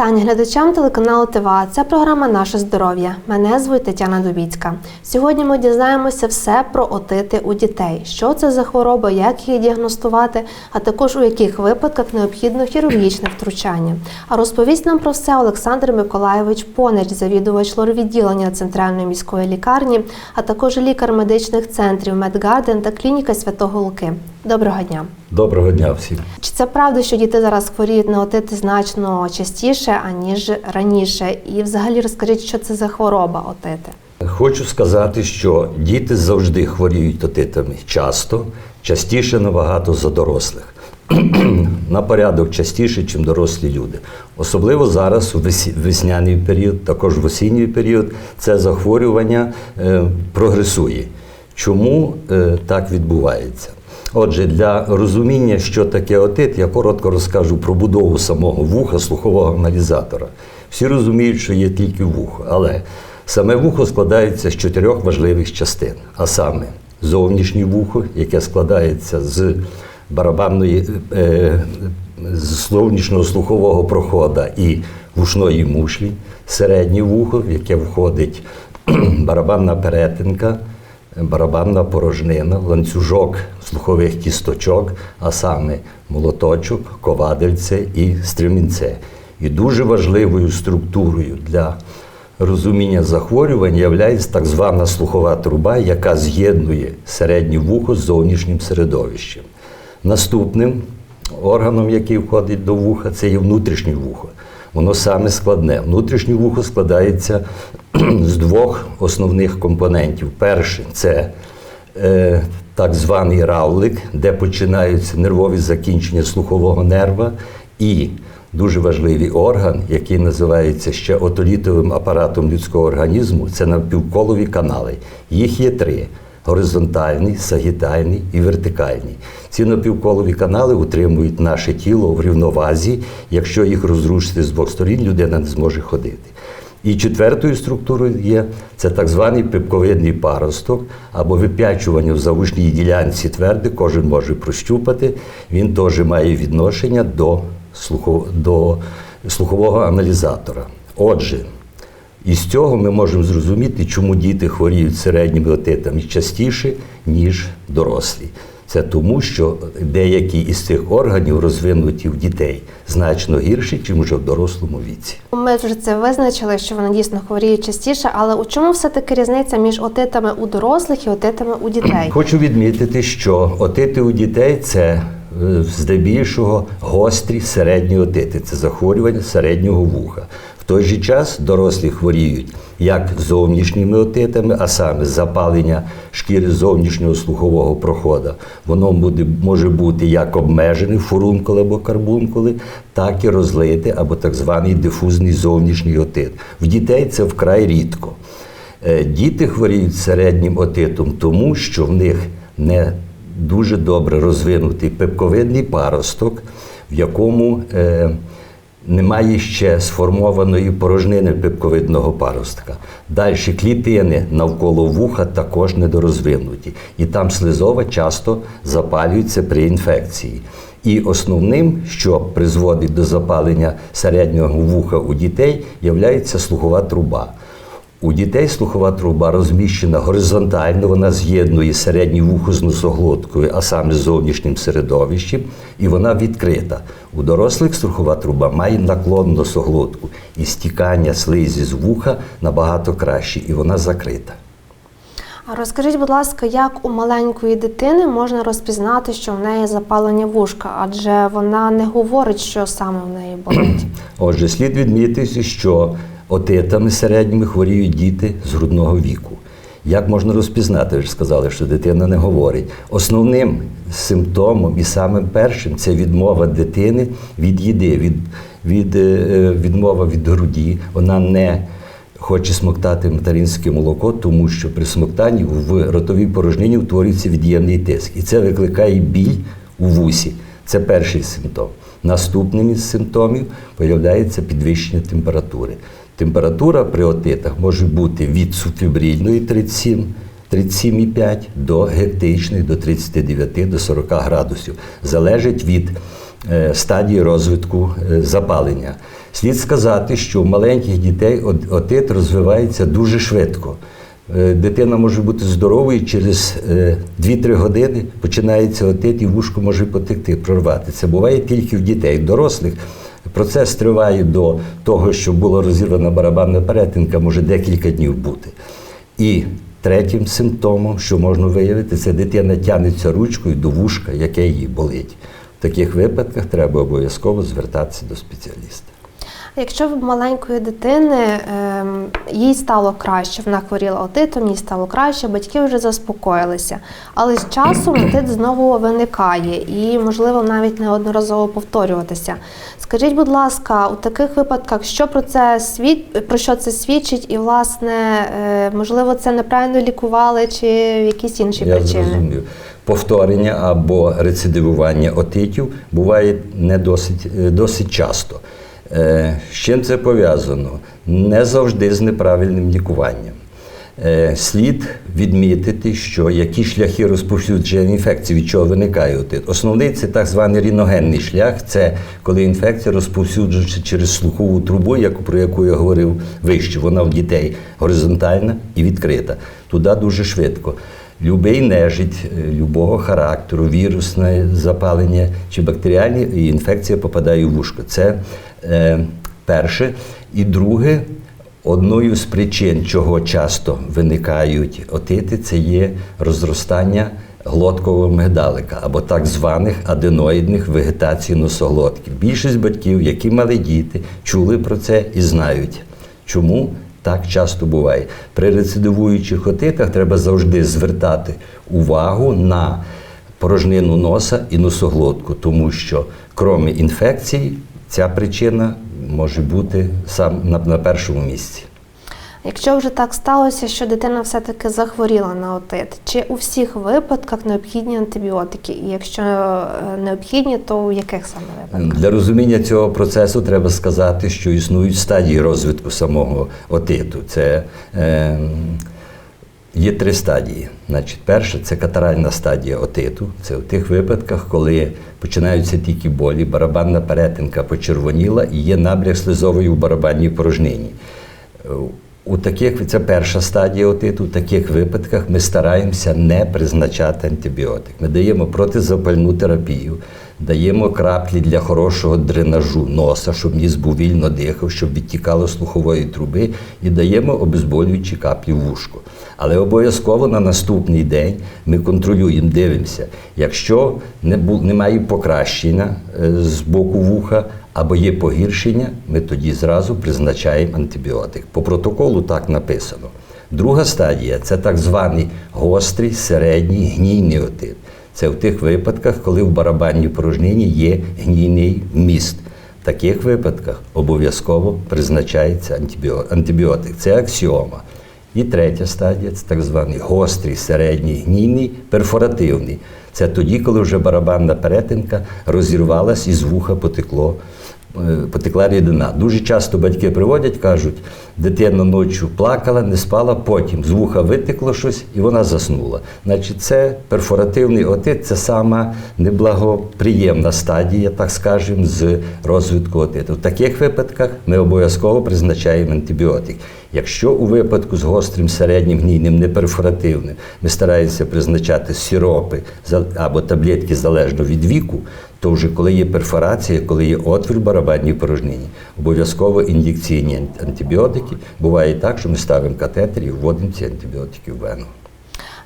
Вітання глядачам телеканалу ТВА. Це програма Наше здоров'я. Мене звуть Тетяна Дубіцька. Сьогодні ми дізнаємося все про отити у дітей, що це за хвороба, як її діагностувати, а також у яких випадках необхідно хірургічне втручання. А розповість нам про все Олександр Миколайович Понич, завідувач лоровідділення Центральної міської лікарні, а також лікар медичних центрів Медгарден та клініка Святого Луки. Доброго дня! Доброго дня всім. Чи це правда, що діти зараз хворіють на отити значно частіше, аніж раніше? І взагалі розкажіть, що це за хвороба отити? Хочу сказати, що діти завжди хворіють отитами часто, частіше набагато за дорослих. На порядок частіше, ніж дорослі люди. Особливо зараз, у весняний період, також в осінній період, це захворювання е, прогресує. Чому е, так відбувається? Отже, для розуміння, що таке отит, я коротко розкажу про будову самого вуха слухового аналізатора. Всі розуміють, що є тільки вухо, але саме вухо складається з чотирьох важливих частин, а саме зовнішнє вухо, яке складається з барабанної е, з зовнішнього слухового прохода і вушної мушлі, середнє вухо, в яке входить барабанна перетинка, барабанна порожнина, ланцюжок слухових кісточок, а саме молоточок, ковадельце і стрімінце. І дуже важливою структурою для розуміння захворювань є так звана слухова труба, яка з'єднує середнє вухо з зовнішнім середовищем. Наступним органом, який входить до вуха, це є внутрішнє вухо. Воно саме складне. Внутрішнє вухо складається з двох основних компонентів. Перший це так званий равлик, де починаються нервові закінчення слухового нерва, і дуже важливий орган, який називається ще отолітовим апаратом людського організму, це навпівколові канали. Їх є три. Горизонтальний, сагітальний і вертикальний. Ці напівколові канали утримують наше тіло в рівновазі. Якщо їх розрушити з двох сторін, людина не зможе ходити. І четвертою структурою є це так званий пипковидний паросток або вип'ячування в завушній ділянці тверде, кожен може прощупати. Він теж має відношення до, слухов... до слухового аналізатора. Отже, із цього ми можемо зрозуміти, чому діти хворіють середніми отитами частіше, ніж дорослі. Це тому, що деякі із цих органів розвинуті в дітей значно гірше, ніж вже в дорослому віці. Ми вже це визначили, що вони дійсно хворіють частіше, але у чому все-таки різниця між отитами у дорослих і отитами у дітей? Хочу відмітити, що отити у дітей це е, здебільшого гострі середні отити. Це захворювання середнього вуха. В той же час дорослі хворіють як зовнішніми отитами, а саме запалення шкіри зовнішнього слухового проходу. Воно буде, може бути як обмежений фурункули або карбункули, так і розлите або так званий дифузний зовнішній отит. В дітей це вкрай рідко. Е, Діти хворіють середнім отитом, тому що в них не дуже добре розвинутий пепковидний паросток, в якому е, немає ще сформованої порожнини пипковидного паростка. Далі клітини навколо вуха також недорозвинуті, і там слизова часто запалюється при інфекції. І основним, що призводить до запалення середнього вуха у дітей, є слухова труба. У дітей слухова труба розміщена горизонтально, вона з'єднує середнє вухо з носоглоткою, а саме з зовнішнім середовищем, і вона відкрита. У дорослих слухова труба має наклон носоглотку, і стікання слизі з вуха набагато краще, і вона закрита. А розкажіть, будь ласка, як у маленької дитини можна розпізнати, що в неї запалення вушка, адже вона не говорить, що саме в неї болить. Отже, слід відмітити, що отитами середніми хворіють діти з грудного віку. Як можна розпізнати? Ви ж сказали, що дитина не говорить. Основним симптомом і самим першим це відмова дитини від їди, від, від, е, відмова від груді. Вона не хоче смоктати материнське молоко, тому що при смоктанні в ротовій порожнині утворюється від'ємний тиск. І це викликає біль у вусі. Це перший симптом. Наступним із симптомів появляється підвищення температури. Температура при отитах може бути від субфібрильної 37 37,5 до гектичних до 39 до 40 градусів. Залежить від е, стадії розвитку е, запалення. Слід сказати, що у маленьких дітей отит розвивається дуже швидко. Е, Дитина може бути здоровою, через е, 2-3 години починається отит і вушко може потекти, прорвати. Це буває тільки в дітей. В дорослих процес триває до того, що була розірвана барабанна перетинка, може декілька днів бути. І третім симптомом, що можна виявити, це дитина тягнеться ручкою до вушка, яке їй болить. В таких випадках треба обов'язково звертатися до спеціаліста. Якщо в маленької дитини ем, їй стало краще, вона хворіла отитом, їй стало краще, батьки вже заспокоїлися. Але з часом отит знову виникає і, можливо, навіть неодноразово повторюватися. Скажіть, будь ласка, у таких випадках, що про це свід... про що це свідчить, і, власне, е, можливо, це неправильно лікували чи якісь інші Я причини? зрозумів. Повторення або рецидивування отитів буває не досить, е, досить часто. Е, З чим це пов'язано? Не завжди з неправильним лікуванням. Е, Слід відмітити, що які шляхи розповсюдження інфекції, від чого виникає отит. Основний це так званий ріногенний шлях, це коли інфекція розповсюджується через слухову трубу, про яку я говорив вище. Вона в дітей горизонтальна і відкрита. Туди дуже швидко. Любий нежить е, любого характеру, вірусне запалення чи бактеріальні інфекція попадає в вушко. Це е, перше. І друге, одною з причин, чого часто виникають отити, це є розростання глоткового мигдалика або так званих аденоїдних вегетацій носоглотків. Більшість батьків, які мали діти, чули про це і знають. Чому так часто буває? При рецидивуючих отиках треба завжди звертати увагу на порожнину носа і носоглотку, тому що крім інфекцій, ця причина може бути сам на, першому місці. Якщо вже так сталося, що дитина все-таки захворіла на отит, чи у всіх випадках необхідні антибіотики? І якщо е, необхідні, то у яких саме випадках? Для розуміння цього процесу треба сказати, що існують стадії розвитку самого отиту. Це е, є три стадії. Значить, перша це катаральна стадія отиту. Це в тих випадках, коли починаються тільки болі, барабанна перетинка почервоніла і є набряг слизової у барабанній порожнині. У таких це перша стадія отиту. У таких випадках ми стараємося не призначати антибіотик. Ми даємо протизапальну терапію, даємо краплі для хорошого дренажу носа, щоб ніс був вільно дихав, щоб відтікало слухової труби, і даємо обезболюючі каплі в вушко. Але обов'язково на наступний день ми контролюємо, дивимося. Якщо немає покращення е, з боку вуха або є погіршення, ми тоді зразу призначаємо антибіотик. По протоколу так написано. Друга стадія це так званий гострий середній гнійний отит. Це в тих випадках, коли в барабанній порожнині є гнійний вміст. В таких випадках обов'язково призначається антибіотик. Це аксіома. І третя стадія це так званий гострий, середній, гнійний, перфоративний. Це тоді, коли вже барабанна перетинка розірвалась і з вуха потекло, потекла рідина. Дуже часто батьки приводять, кажуть, дитина ночі плакала, не спала, потім з вуха витекло щось і вона заснула. Значить, це перфоративний отит, це сама неблагоприємна стадія, так скажемо, з розвитку отиту. В таких випадках ми обов'язково призначаємо антибіотик. Якщо у випадку з гострим середнім гнійним неперфоративним ми стараємося призначати сиропи або таблетки залежно від віку, то вже коли є перфорація, коли є отвір в барабанній порожнині, обов'язково ін'єкційні антибіотики. Буває так, що ми ставимо катетер і вводимо ці антибіотики в вену.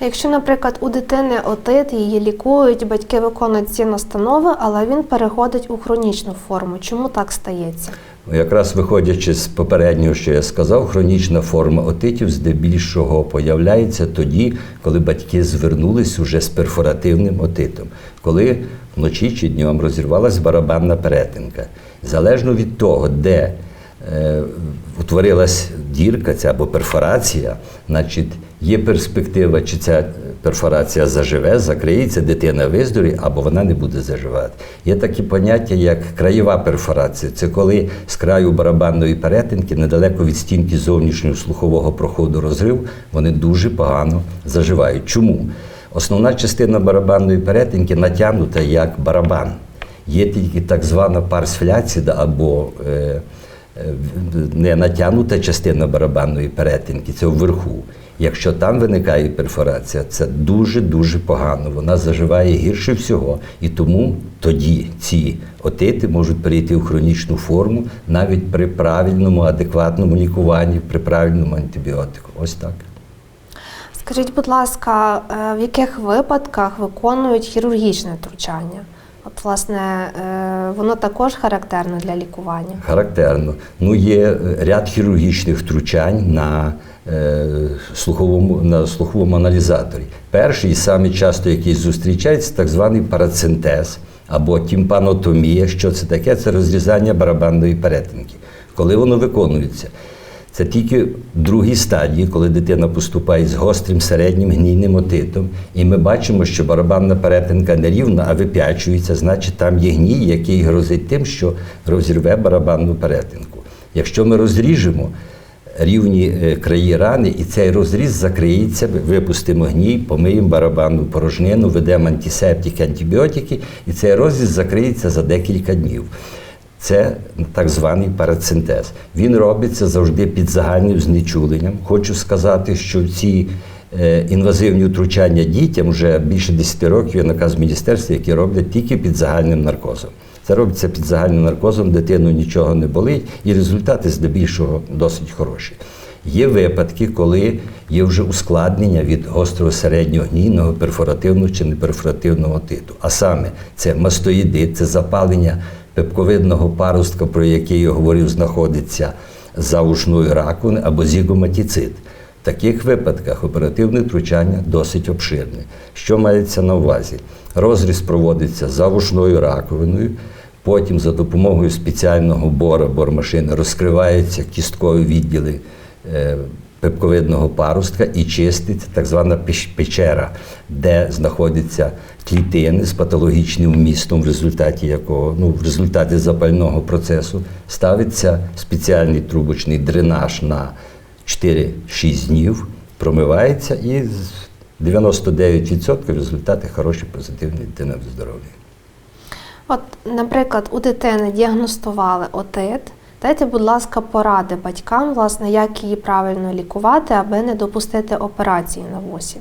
А Якщо, наприклад, у дитини отит, її лікують, батьки виконують ці настанови, але він переходить у хронічну форму. Чому так стається? Якраз виходячи з попереднього, що я сказав, хронічна форма отитів здебільшого появляється тоді, коли батьки звернулись уже з перфоративним отитом, коли вночі чи днем розірвалась барабанна перетинка. Залежно від того, де е, утворилась дірка ця або перфорація, значить є перспектива, чи ця перфорація заживе, закриється, дитина виздоровіє, або вона не буде заживати. Є такі поняття, як краєва перфорація. Це коли з краю барабанної перетинки, недалеко від стінки зовнішнього слухового проходу розрив, вони дуже погано заживають. Чому? Основна частина барабанної перетинки натягнута як барабан. Є тільки так звана парс фляцида або е, е, не натягнута частина барабанної перетинки, це вверху. Якщо там виникає перфорація, це дуже-дуже погано. Вона заживає гірше всього. І тому тоді ці отити можуть перейти в хронічну форму навіть при правильному, адекватному лікуванні, при правильному антибіотику. Ось так. Скажіть, будь ласка, е, в яких випадках виконують хірургічне втручання? От, власне, е, воно також характерне для лікування. Характерно. Ну, є е, ряд хірургічних втручань на, е, слуховому, на слуховому аналізаторі. Перший і самий часто, який зустрічається, так званий парацентез або тімпанотомія. Що це таке? Це розрізання барабанної перетинки. Коли воно виконується, це тільки в другій стадії, коли дитина поступає з гострим середнім гнійним отитом, і ми бачимо, що барабанна перетинка не рівна, а вип'ячується, значить там є гній, який грозить тим, що розірве барабанну перетинку. Якщо ми розріжемо рівні е, краї рани, і цей розріз закриється, випустимо гній, помиємо барабанну порожнину, ведемо антисептики, антибіотики, і цей розріз закриється за декілька днів. Це так званий парацентез. Він робиться завжди під загальним знечуленням. Хочу сказати, що ці е, інвазивні втручання дітям вже більше 10 років є наказ міністерства, які роблять тільки під загальним наркозом. Це робиться під загальним наркозом, дитину нічого не болить, і результати здебільшого досить хороші. Є випадки, коли є вже ускладнення від гострого середнього гнійного, перфоративного чи неперфоративного титу. А саме це мастоїдит, це запалення пепковидного паростка, про який я говорив, знаходиться за ушною раковини або зігоматіцит. В таких випадках оперативне втручання досить обширне. Що мається на увазі? Розріз проводиться за вушною раковиною, потім за допомогою спеціального бора, бормашини розкриваються кісткові відділи е, пепковидного паростка і чиститься так звана печера, де знаходяться клітини з патологічним вмістом, в результаті якого, ну, в результаті запального процесу, ставиться спеціальний трубочний дренаж на 4-6 днів, промивається і з 99% результати хороші, позитивні дитина в здоров'я. От, наприклад, у дитини діагностували отит. Дайте, будь ласка, поради батькам, власне, як її правильно лікувати, аби не допустити операції на вусі.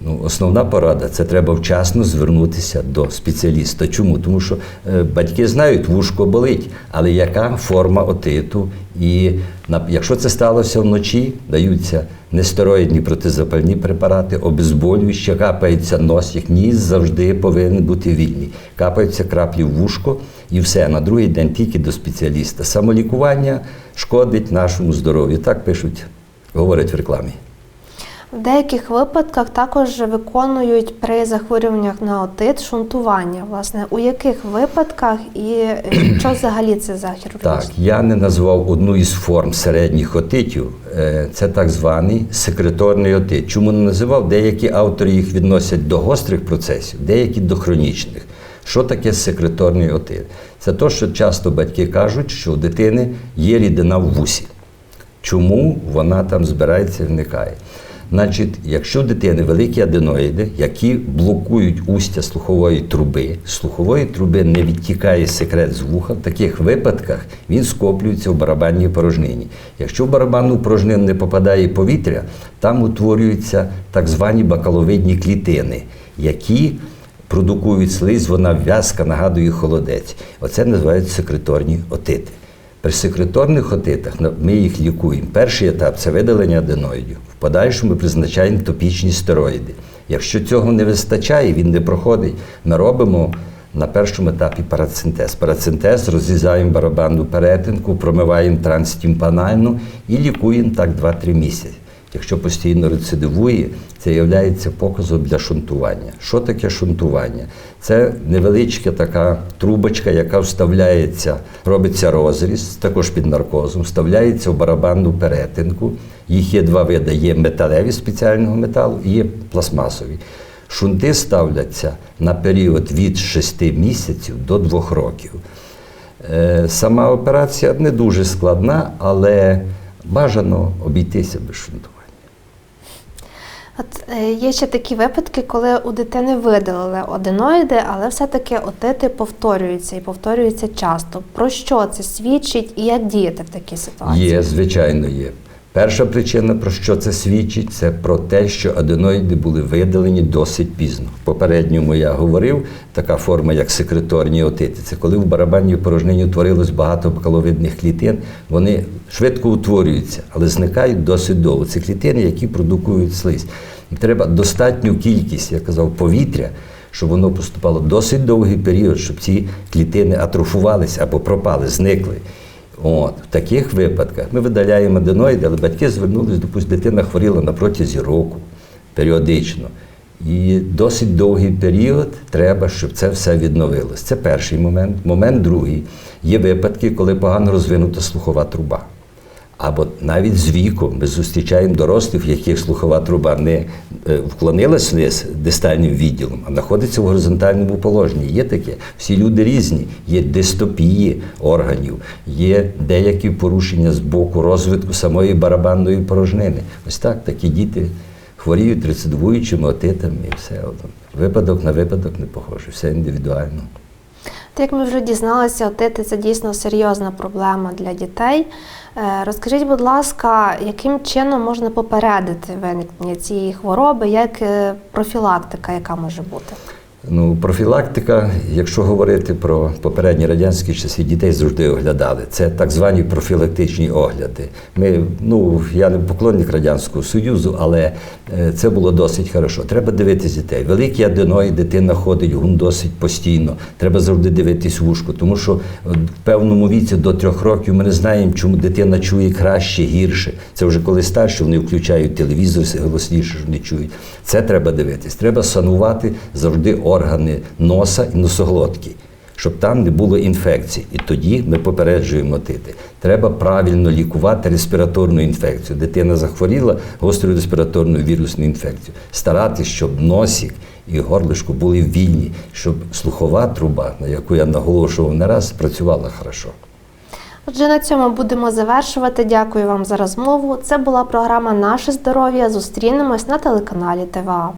Ну, основна порада це треба вчасно звернутися до спеціаліста. Чому? Тому що е, батьки знають, вушко болить, але яка форма отиту? І якщо це сталося вночі, даються нестероїдні протизапальні препарати, обезболюючі, капається нос, їх ніс завжди повинен бути вільний. Капаються краплі в вушко і все. На другий день тільки до спеціаліста. Самолікування шкодить нашому здоров'ю. Так пишуть, говорять в рекламі. В деяких випадках також виконують при захворюваннях на отит шунтування. Власне, у яких випадках і що взагалі це за хірургічне? Так, я не назвав одну із форм середніх отитів. Е, Це так званий секреторний отит. Чому не називав? Деякі автори їх відносять до гострих процесів, деякі до хронічних. Що таке секреторний отит? Це то, що часто батьки кажуть, що у дитини є рідина в вусі. Чому вона там збирається і вникає? Значить, якщо у дитини великі аденоїди, які блокують устя слухової труби, слухової труби не відтікає секрет з вуха, в таких випадках він скоплюється в барабанній порожнині. Якщо в барабанну порожнину не попадає повітря, там утворюються так звані бакаловидні клітини, які продукують слизь, вона в'язка, нагадує холодець. Оце називають секреторні отити. При секреторних отитах ми їх лікуємо. Перший етап це видалення аденоїдів. В подальшому ми призначаємо топічні стероїди. Якщо цього не вистачає, він не проходить, ми робимо на першому етапі парацентез. Парацентез розрізаємо барабанну перетинку, промиваємо транстімпанально і лікуємо так 2-3 місяці. Якщо постійно рецидивує, це є показом для шунтування. Що таке шунтування? Це невеличка така трубочка, яка вставляється, робиться розріз, також під наркозом, вставляється в барабанну перетинку. Їх є два види: є металеві спеціального металу і є пластмасові. Шунти ставляться на період від 6 місяців до 2 років. Е, Сама операція не дуже складна, але бажано обійтися без шунтування. От е, є ще такі випадки, коли у дитини видалили одиноїди, але все-таки отити повторюються і повторюються часто. Про що це свідчить і як діяти в такій ситуації? Є, звичайно, є. Перша причина, про що це свідчить, це про те, що аденоїди були видалені досить пізно. Попередньому я говорив, така форма, як секреторні отити. Це коли в барабанній порожнині утворилось багато бакаловидних клітин, вони швидко утворюються, але зникають досить довго. Це клітини, які продукують слизь. Треба достатню кількість, я казав, повітря, щоб воно поступало досить довгий період, щоб ці клітини атрофувалися або пропали, зникли. От, в таких випадках ми видаляємо аденоїди, але батьки звернулися, допустимо, дитина хворіла на протязі року періодично. І досить довгий період треба, щоб це все відновилось. Це перший момент. Момент другий. Є випадки, коли погано розвинута слухова труба. Або навіть з віком ми зустрічаємо дорослих, в яких слухова труба не е, вклонилась вниз дистальним відділом, а знаходиться в горизонтальному положенні. Є таке. Всі люди різні. Є дистопії органів, є деякі порушення з боку розвитку самої барабанної порожнини. Ось так такі діти хворіють рецидивуючими отитами і все. Випадок на випадок не похоже, все індивідуально. От як ми вже дізналися, отити це дійсно серйозна проблема для дітей. Е, Розкажіть, будь ласка, яким чином можна попередити виникнення цієї хвороби, як е, профілактика, яка може бути? Ну, профілактика, якщо говорити про попередні радянські часи, дітей завжди оглядали. Це так звані профілактичні огляди. Ми, ну, я не поклонник Радянського Союзу, але е, це було досить хорошо. Треба дивитись дітей. Великі аденої дитина ходить гун досить постійно. Треба завжди дивитись вушко, тому що в певному віці до трьох років ми не знаємо, чому дитина чує краще, гірше. Це вже коли старші, вони включають телевізор голосніше, не чують. Це треба дивитись. Треба санувати завжди органи носа і носоглотки, щоб там не було інфекцій. І тоді ми попереджуємо отити. Треба правильно лікувати респіраторну інфекцію. Дитина захворіла гострою респіраторною вірусною інфекцією. Старатись, щоб носик і горлишко були вільні, щоб слухова труба, на яку я наголошував не раз, працювала хорошо. Отже, на цьому будемо завершувати. Дякую вам за розмову. Це була програма Наше здоров'я. Зустрінемось на телеканалі ТВА.